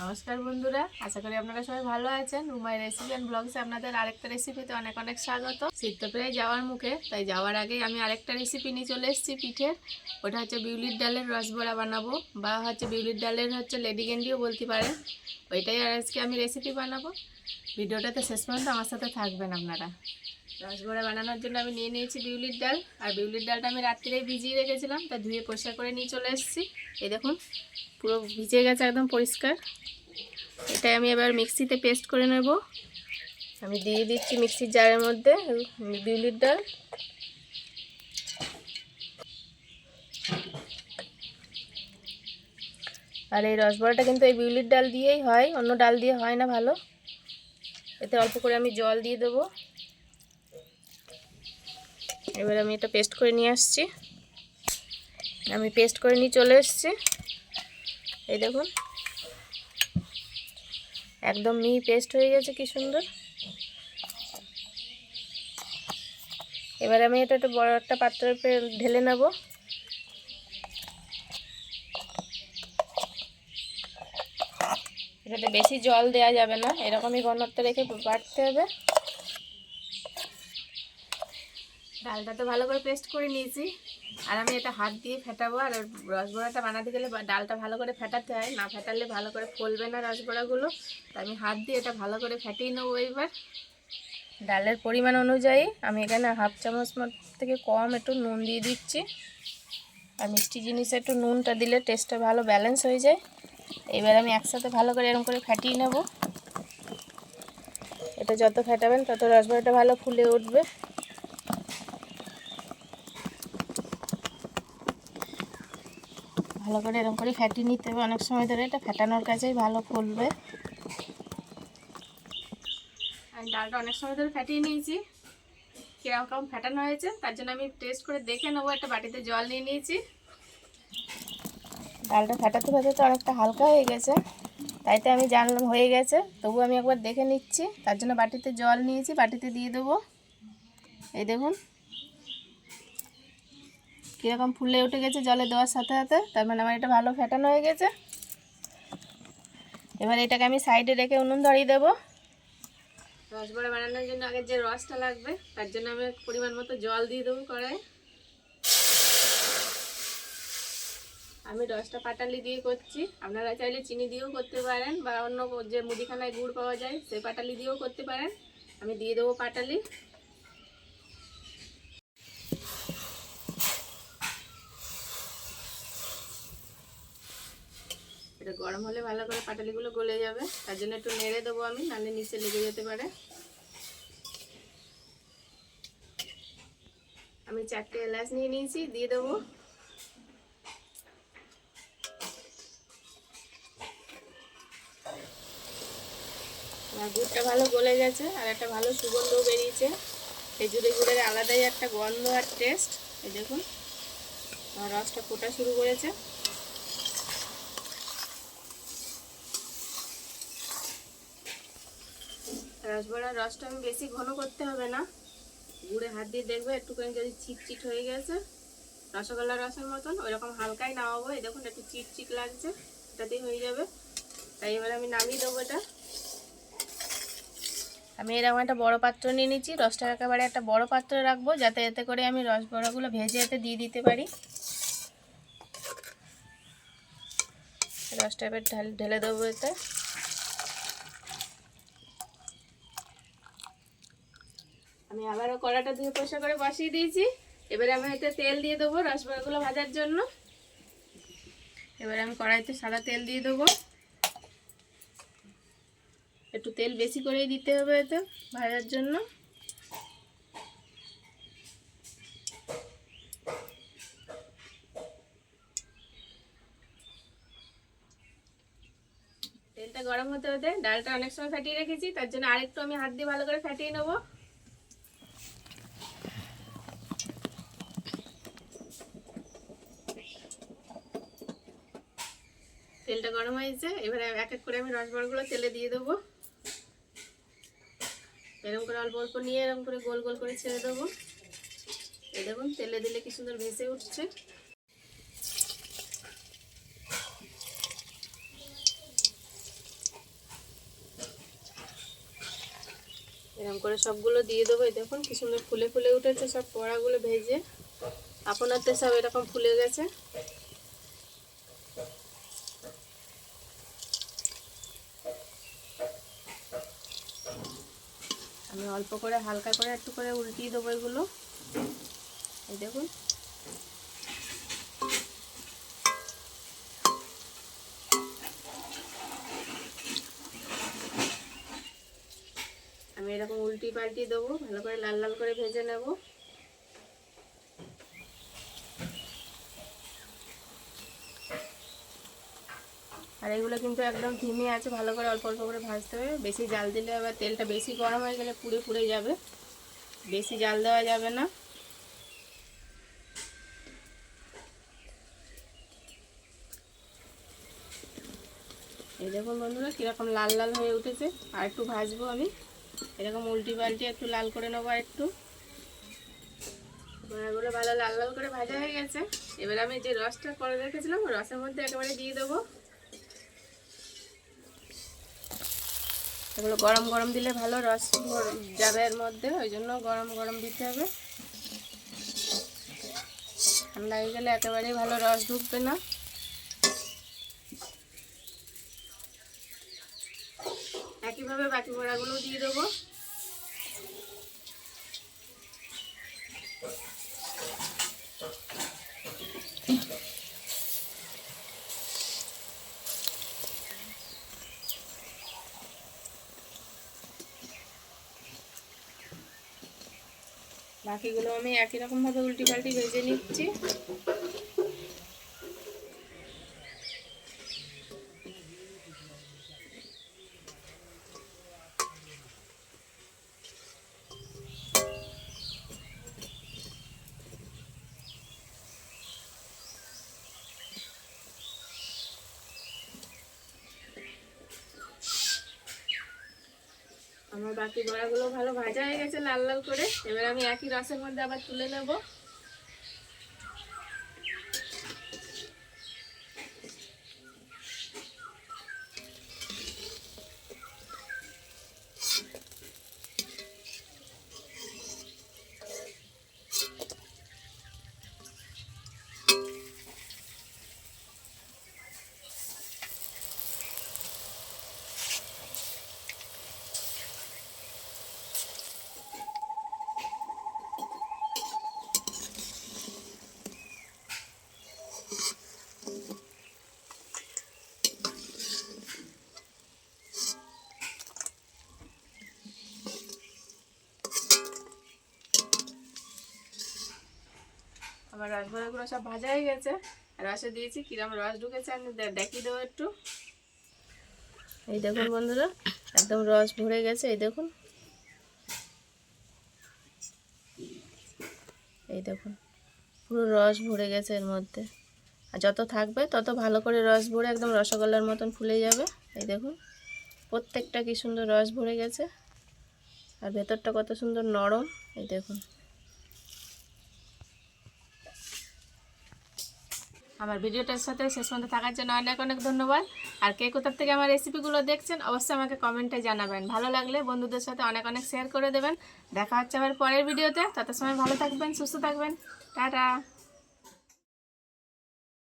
নমস্কার বন্ধুরা, আশা করি আপনারা সবাই ভালো আছেন। রুমাই রেসিপি অ্যান্ড ব্লগসে আপনাদের আরেকটা রেসিপিতে অনেক অনেক স্বাগত। শীত প্রায় যাওয়ার মুখে, তাই যাওয়ার আগেই আমি আরেকটা রেসিপি নিয়ে চলে এসেছি পিঠের ওটা হচ্ছে বিউলির ডালের রসবড়া বানাবো, বা হচ্ছে বিউলির ডালের হচ্ছে লেডি গেন্ডিও বলতে পারেন। ওইটাই আজকে আমি রেসিপি বানাবো। ভিডিওটাতে শেষ পর্যন্ত আমার সাথে থাকবেন আপনারা। রসবড়া বানানোর জন্য আমি নিয়ে নিয়েছি বিউলির ডাল। আর বিউলির ডালটা আমি রাত্রিরে ভিজিয়ে রেখেছিলাম, তা ধুয়ে পরিষ্কার করে নিয়ে চলে এসেছি। এই দেখুন, পুরো ভিজে গেছে একদম পরিষ্কার। এটা আমি এবার মিক্সিতে পেস্ট করে নেব। আমি দিয়ে দিচ্ছি মিক্সির জারের মধ্যে বিউলির ডাল। আর এই রসবড়াটা কিন্তু এই বিউলির ডাল দিয়েই হয়, অন্য ডাল দিয়ে হয় না ভালো। এতে অল্প করে আমি জল দিয়ে দেবো। এবার আমি এটা পেস্ট করে নিয়ে আসছি। আমি পেস্ট করে নিয়ে চলে এসেছি। এই দেখুন। একদম মিহি পেস্ট হয়ে গেছে, কি সুন্দর। এবার আমি এটা একটা বড় একটা উপরে ঢেলে নেব। এটাতে বেশি জল দেওয়া যাবে না। এরকমই ঘনত্ব রেখে বাটতে হবে। ডালটা তো ভালো করে পেস্ট করে নিয়েছি। আর আমি এটা হাত দিয়ে ফেটাবো, আর রসবড়াটা বানাতে গেলে ডালটা ভালো করে ফেটাতে হয়, না ফেটালে ভালো করে ফলবে না রসবড়াগুলো তো আমি হাত দিয়ে এটা ভালো করে ফেটিয়ে নেব এবার। ডালের পরিমাণ অনুযায়ী আমি এখানে হাফ চামচ থেকে কম একটু নুন দিয়ে দিচ্ছি। আর মিষ্টি জিনিসে একটু নুনটা দিলে টেস্টটা ভালো ব্যালেন্স হয়ে যায়। এবার আমি একসাথে ভালো করে এরকম করে ফেটিয়ে নেব। এটা যত ফেটাবেন তত রসবড়াটা ভালো ফুলে উঠবে। ভালো করে এরকম করে ফ্যাটিয়ে নিতে হবে। অনেক সময় ধরে এটা ফেটানোর কাছেই ভালো ফুলবে আমি ডালটা অনেক সময় ধরে ফ্যাটিয়ে নিয়েছি। কীরকম কীরকম ফ্যাটানো হয়েছে তার জন্য আমি টেস্ট করে দেখে নেব। একটা বাটিতে জল নিয়ে নিয়েছি। ডালটা ফেটাতে ফেটাতে অনেকটা হালকা হয়ে গেছে। তাই তো আমি জানলাম হয়ে গেছে। তবু আমি একবার দেখে নিচ্ছি। তার জন্য বাটিতে জল নিয়েছি বাটিতে দিয়ে দেবো। এই দেখুন। কীরকম ফুলে উঠে গেছে জলে দেওয়ার সাথে সাথে, তার মানে আমার এটা ভালো ফ্যাটানো হয়ে গেছে। এবার এটাকে আমি সাইডে রেখে উনুন ধরিয়ে দেবো। রসবড়া বানানোর জন্য আগে যে রসটা লাগবে, তার জন্য আমি পরিমাণ মতো জল দিয়ে দেবো কড়াই আমি রসটা পাটালি দিয়ে করছি। আপনারা চাইলে চিনি দিয়েও করতে পারেন বা অন্য যে মুদিখানায় গুড় পাওয়া যায় সেই পাটালি দিয়েও করতে পারেন। আমি দিয়ে দেবো পাটালি। এটা গরম হলে ভালো করে পাটালিগুলো গলে যাবে। তার জন্য একটু নেড়ে দেবো আমি, নাহলে নিচে লেগে যেতে পারে। আমি চারটে এলাচ নিয়ে নিয়েছি, দিয়ে দেবো। গুড়টা ভালো গলে গেছে, আর একটা ভালো সুগন্ধও বেরিয়েছে। খেজুরি গুড়ের আলাদাই একটা গন্ধ আর টেস্ট এই দেখুন। রসটা ফোটা শুরু করেছে। রসবড়ার রসটা আমি বেশি ঘন করতে হবে না। গুড়ে হাত দিয়ে দেখবে, একটুখানি যদি চিটচিট হয়ে গেছে, রসগোল্লার রসের মতন, ওইরকম হালকাই নামাবো। এই দেখুন, একটু চিটচিট লাগছে, এটাতেই হয়ে যাবে। তাই এবার আমি নামিয়ে দেবো এটা। আমি এরকম একটা বড় পাত্র নিয়ে নিচ্ছি, রসটা একেবারে একটা বড় পাত্র রাখব, যাতে এতে করে আমি রস বড়াগুলো ভেজে এতে দিয়ে দিতে পারি। রসটা এবার ঢেলে দেবো এতে। আমি আবারও কড়াটা ধুয়ে পরিষ্কার করে বসিয়ে দিয়েছি। এবারে আমি এতে তেল দিয়ে দেবো রসবড়াগুলো ভাজার জন্য। এবারে আমি কড়াইতে সাদা তেল দিয়ে দেবো। একটু তেল বেশি করেই দিতে হবে এতে ভাজার জন্য। তেলটা গরম হতে হতে ডালটা অনেক সময় ফাটিয়ে রেখেছি, তার জন্য আরেকটু আমি হাত দিয়ে ভালো করে ফাটিয়ে নেব। গরম হয়েছে এবারে এক এক করে আমি রসবরগুলো তেলে দিয়ে দেবো। এরকম করে অল্প অল্প নিয়ে এরকম করে গোল গোল করে ছেড়ে দেবো। এই দেখুন, তেলে দিলে কি সুন্দর ভেসে উঠছে। এরকম করে সবগুলো দিয়ে দেবো, এই দেখুন কি সুন্দর ফুলে ফুলে উঠেছে সব পড়াগুলো ভেজে। আপনার তো সব এরকম ফুলে গেছে। আমি অল্প করে, হালকা করে একটু করে উল্টিয়ে দেবো এগুলো। এই দেখুন। আমি এরকম উল্টি পাল্টি দেবো, ভালো করে লাল লাল করে ভেজে নেব। আর এগুলো কিন্তু একদম ধিমে আছে, ভালো করে অল্প অল্প করে ভাজতে হবে। বেশি জাল দিলে আবার তেলটা বেশি গরম হয়ে গেলে পুড়ে পুড়ে যাবে। বেশি জাল দেওয়া যাবে না। এই দেখুন বন্ধুরা, কীরকম লাল লাল হয়ে উঠেছে। আর একটু ভাজবো আমি। এরকম উল্টি পাল্টি একটু লাল করে নেব আর একটু। এগুলো ভালো লাল লাল করে ভাজা হয়ে গেছে। এবার আমি যে রসটা করে রেখেছিলাম রসের মধ্যে একেবারে দিয়ে দেবো। এগুলো গরম গরম দিলে ভালো, রস যাবে এর মধ্যে, ওই জন্য গরম গরম দিতে হবে। ঠান্ডা হয়ে গেলে একেবারেই ভালো রস ঢুকবে না। একইভাবে বাকি বড়াগুলো দিয়ে দেবো। বাকিগুলো আমি একই রকমভাবে উল্টি পাল্টি ভেজে নিচ্ছি। আমার বাকি বড়াগুলো ভালো ভাজা হয়ে গেছে লাল লাল করে। এবার আমি একই রসের মধ্যে আবার তুলে নেব। আমার রসগোল্লাগুলো সব ভাজা হয়ে গেছে। রসে দিয়েছি কিরম রস ঢুকেছে আমি দেখিয়ে দেবো একটু। এই দেখুন বন্ধুরা, একদম রস ভরে গেছে, এই দেখুন। এই দেখুন, পুরো রস ভরে গেছে এর মধ্যে। আর যত থাকবে, তত ভালো করে রস ভরে একদম রসগোল্লার মতন ফুলে যাবে। এই দেখুন, প্রত্যেকটা কি সুন্দর রস ভরে গেছে। আর ভেতরটা কত সুন্দর নরম, এই দেখুন। আমার ভিডিওটার সাথে শেষ পর্যন্ত থাকার জন্য অনেক অনেক ধন্যবাদ। আর কে কোথার থেকে আমার রেসিপিগুলো দেখছেন, অবশ্যই আমাকে কমেন্টে জানাবেন। ভালো লাগলে বন্ধুদের সাথে অনেক অনেক শেয়ার করে দেবেন। দেখা হচ্ছে আবার পরের ভিডিওতে। তত সময় ভালো থাকবেন, সুস্থ থাকবেন। টাটা।